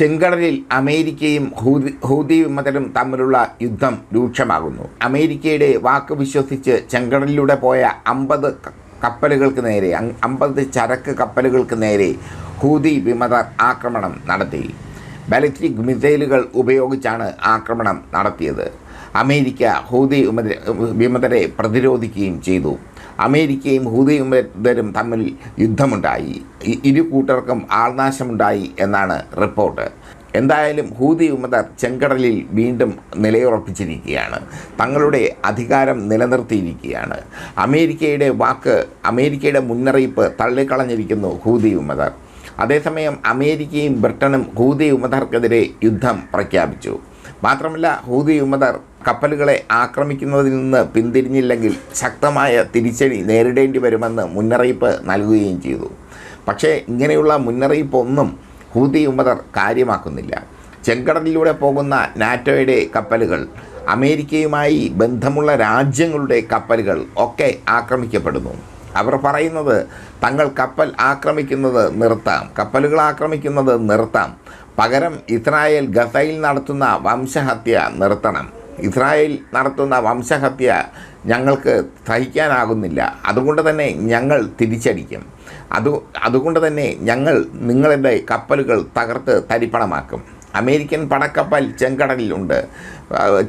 ചെങ്കടലിൽ അമേരിക്കയും ഹൂതി വിമതരും തമ്മിലുള്ള യുദ്ധം രൂക്ഷമാകുന്നു. അമേരിക്കയുടെ വാക്ക് വിശ്വസിച്ച് ചെങ്കടലിലൂടെ പോയ അമ്പത് കപ്പലുകൾക്ക് നേരെ അമ്പത് ചരക്ക് കപ്പലുകൾക്ക് നേരെ ഹൂതി വിമതർ ആക്രമണം നടത്തി. ബാലിസ്റ്റിക് മിസൈലുകൾ ഉപയോഗിച്ചാണ് ആക്രമണം നടത്തിയത്. അമേരിക്ക ഹൂതി വിമതരെ പ്രതിരോധിക്കുകയും ചെയ്തു. അമേരിക്കയും ഹൂതി തമ്മിൽ യുദ്ധമുണ്ടായി. ഇരു കൂട്ടർക്കും ആൾനാശമുണ്ടായി എന്നാണ് റിപ്പോർട്ട്. എന്തായാലും ഹൂതി വിമതർ ചെങ്കടലിൽ വീണ്ടും നിലയുറപ്പിച്ചിരിക്കുകയാണ്. തങ്ങളുടെ അധികാരം നിലനിർത്തിയിരിക്കുകയാണ്. അമേരിക്കയുടെ വാക്ക് അമേരിക്കയുടെ മുന്നറിയിപ്പ് തള്ളിക്കളഞ്ഞിരിക്കുന്നു ഹൂതി വിമതർ അതേസമയം അമേരിക്കയും ബ്രിട്ടനും ഹൂതി വിമതർക്കെതിരെ യുദ്ധം പ്രഖ്യാപിച്ചു. മാത്രമല്ല ഹൂതി ഉമ്മതർ കപ്പലുകളെ ആക്രമിക്കുന്നതിൽ നിന്ന് പിന്തിരിഞ്ഞില്ലെങ്കിൽ ശക്തമായ തിരിച്ചടി നേരിടേണ്ടി വരുമെന്ന് മുന്നറിയിപ്പ് നൽകുകയും ചെയ്തു. പക്ഷേ ഇങ്ങനെയുള്ള മുന്നറിയിപ്പൊന്നും ഹൂതി ഉമ്മതർ കാര്യമാക്കുന്നില്ല. ചെങ്കടലിലൂടെ പോകുന്ന നാറ്റോയുടെ കപ്പലുകൾ അമേരിക്കയുമായി ബന്ധമുള്ള രാജ്യങ്ങളുടെ കപ്പലുകൾ ഒക്കെ ആക്രമിക്കപ്പെടുന്നു. അവർ പറയുന്നത് തങ്ങൾ കപ്പൽ ആക്രമിക്കുന്നത് നിർത്താം. കപ്പലുകൾ ആക്രമിക്കുന്നത് നിർത്താം. പകരം ഇസ്രായേൽ ഗസയിൽ നടത്തുന്ന വംശഹത്യ നിർത്തണം. ഇസ്രായേൽ നടത്തുന്ന വംശഹത്യ ഞങ്ങൾക്ക് സഹിക്കാനാകുന്നില്ല. അതുകൊണ്ട് തന്നെ ഞങ്ങൾ തിരിച്ചടിക്കും. അത് അതുകൊണ്ട് തന്നെ ഞങ്ങൾ നിങ്ങളുടെ കപ്പലുകൾ തകർത്ത് തരിപ്പണമാക്കും. അമേരിക്കൻ പടക്കപ്പൽ ചെങ്കടലിലുണ്ട്.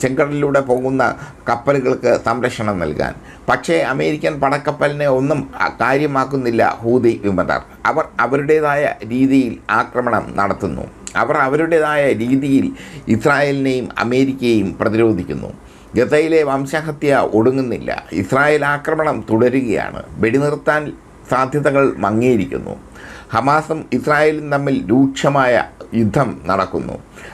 ചെങ്കടലിലൂടെ പോകുന്ന കപ്പലുകൾക്ക് സംരക്ഷണം നൽകാൻ. പക്ഷേ അമേരിക്കൻ പടക്കപ്പലിനെ ഒന്നും കാര്യമാക്കുന്നില്ല ഹൂതി വിമതർ. അവർ അവരുടേതായ രീതിയിൽ ആക്രമണം നടത്തുന്നു. അവർ അവരുടേതായ രീതിയിൽ ഇസ്രായേലിനെയും അമേരിക്കയെയും പ്രതിരോധിക്കുന്നു. ഗസയിലെ വംശഹത്യ ഒടുങ്ങുന്നില്ല. ഇസ്രായേൽ ആക്രമണം തുടരുകയാണ്. വെടിനിർത്താൻ സാധ്യതകൾ മങ്ങിയിരിക്കുന്നു. ഹമാസും ഇസ്രായേലും തമ്മിൽ രൂക്ഷമായ യുദ്ധം നടക്കുന്നു.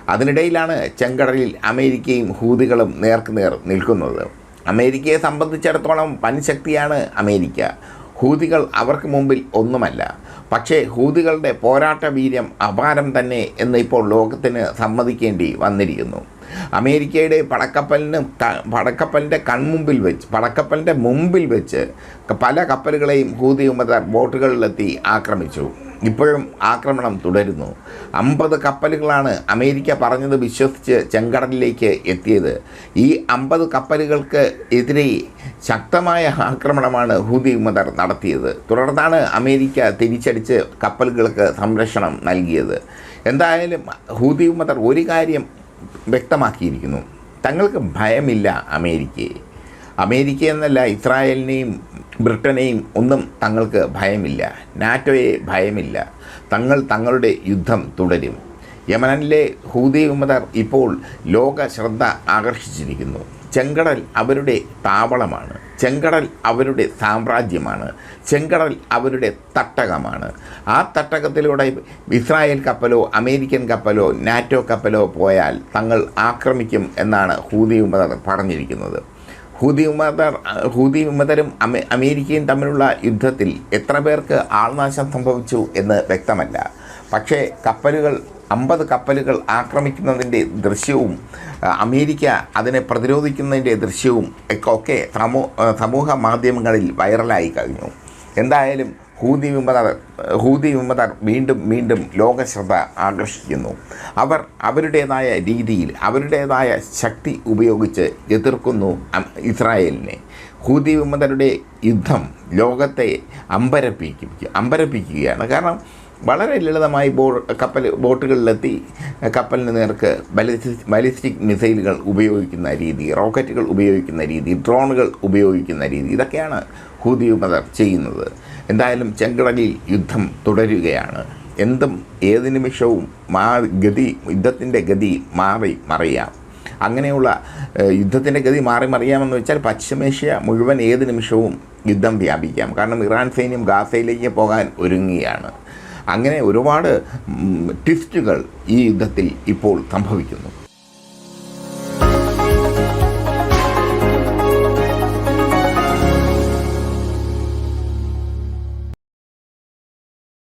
അതിനിടയിലാണ് ചെങ്കടലിൽ അമേരിക്കയും ഹൂതികളും നേർക്കുനേർ നിൽക്കുന്നത്. അമേരിക്കയെ സംബന്ധിച്ചിടത്തോളം പനിശക്തിയാണ് അമേരിക്ക. ഹൂതികൾ അവർക്ക് മുമ്പിൽ ഒന്നുമല്ല. പക്ഷേ ഹൂതികളുടെ പോരാട്ട വീര്യം അപാരം തന്നെ എന്ന് ഇപ്പോൾ ലോകത്തിന് സമ്മതിക്കേണ്ടി വന്നിരിക്കുന്നു. അമേരിക്കയുടെ പടക്കപ്പലിന് പടക്കപ്പലിന്റെ കൺമുമ്പിൽ വെച്ച് പടക്കപ്പലിന്റെ മുമ്പിൽ വെച്ച് പല കപ്പലുകളെയും ഹൂതി ഉമതർ ബോട്ടുകളിലെത്തി ആക്രമിച്ചു. ഇപ്പോഴും ആക്രമണം തുടരുന്നു. അമ്പത് കപ്പലുകളാണ് അമേരിക്ക പറഞ്ഞത് വിശ്വസിച്ച് ചെങ്കടലിലേക്ക് എത്തിയത്. ഈ അമ്പത് കപ്പലുകൾക്ക് എതിരെ ശക്തമായ ആക്രമണമാണ് ഹൂതി മദർ നടത്തിയത്. തുടർന്നാണ് അമേരിക്ക തിരിച്ചടിച്ച് കപ്പലുകൾക്ക് സംരക്ഷണം നൽകിയത്. എന്തായാലും ഹൂതി മദർ ഒരു കാര്യം വ്യക്തമാക്കിയിരിക്കുന്നു. തങ്ങൾക്ക് ഭയമില്ല അമേരിക്കയെ. അമേരിക്ക എന്നല്ല ഇസ്രായേലിനെയും ബ്രിട്ടനെയും ഒന്നും തങ്ങൾക്ക് ഭയമില്ല. നാറ്റോയെ ഭയമില്ല. തങ്ങൾ തങ്ങളുടെ യുദ്ധം തുടരും. യമനിലെ ഹൂതി വിമതർ ഇപ്പോൾ ലോക ശ്രദ്ധ ആകർഷിച്ചിരിക്കുന്നു. ചെങ്കടൽ അവരുടെ താവളമാണ്. ചെങ്കടൽ അവരുടെ സാമ്രാജ്യമാണ്. ചെങ്കടൽ അവരുടെ തട്ടകമാണ്. ആ തട്ടകത്തിലൂടെ ഇസ്രായേൽ കപ്പലോ അമേരിക്കൻ കപ്പലോ നാറ്റോ കപ്പലോ പോയാൽ തങ്ങൾ ആക്രമിക്കും എന്നാണ് ഹൂതി വിമതർ പറഞ്ഞിരിക്കുന്നത്. ഹൂതി വിമതർ ഹൂതി വിമതരും അമേ അമേരിക്കയും തമ്മിലുള്ള യുദ്ധത്തിൽ എത്ര പേർക്ക് ആൾനാശം സംഭവിച്ചു എന്ന് വ്യക്തമല്ല. പക്ഷേ കപ്പലുകൾ അമ്പത് കപ്പലുകൾ ആക്രമിക്കുന്നതിന്റെ ദൃശ്യവും അമേരിക്ക അതിനെ പ്രതിരോധിക്കുന്നതിന്റെ ദൃശ്യവും ഒക്കെ ഒക്കെ സമൂ സമൂഹ മാധ്യമങ്ങളിൽ വൈറലായി കഴിഞ്ഞു. എന്തായാലും ഹൂതി വിമതർ ഹൂതി വിമതർ വീണ്ടും വീണ്ടും ലോകശ്രദ്ധ ആകർഷിക്കുന്നു. അവർ അവരുടേതായ രീതിയിൽ അവരുടേതായ ശക്തി ഉപയോഗിച്ച് എതിർക്കുന്നു ഇസ്രായേലിനെ. ഹൂതി വിമതരുടെ യുദ്ധം ലോകത്തെ അമ്പരപ്പിക്കും അമ്പരപ്പിക്കുകയാണ്. കാരണം വളരെ ലളിതമായി ബോ കപ്പൽ ബോട്ടുകളിലെത്തി കപ്പലിന് നേർക്ക് ബലിസ്റ്റിക് ബലിസ്റ്റിക് മിസൈലുകൾ ഉപയോഗിക്കുന്ന രീതി റോക്കറ്റുകൾ ഉപയോഗിക്കുന്ന രീതി ഡ്രോണുകൾ ഉപയോഗിക്കുന്ന രീതി ഇതൊക്കെയാണ് ഹൂതി മതർ ചെയ്യുന്നത്. എന്തായാലും ചെങ്കടലിൽ യുദ്ധം തുടരുകയാണ്. എന്തും ഏത് നിമിഷവും മാ ഗതി യുദ്ധത്തിന്റെ ഗതി മാറി മറിയാം. അങ്ങനെയുള്ള യുദ്ധത്തിന്റെ ഗതി മാറി മറിയാമെന്ന് വെച്ചാൽ പശ്ചിമേഷ്യ മുഴുവൻ ഏത് നിമിഷവും യുദ്ധം വ്യാപിക്കാം. കാരണം ഇറാൻ സൈന്യം ഗാസയിലേക്ക് പോകാൻ ഒരുങ്ങുകയാണ്. അങ്ങനെ ഒരുപാട് ട്വിസ്റ്റുകൾ ഈ യുദ്ധത്തിൽ ഇപ്പോൾ സംഭവിക്കുന്നു.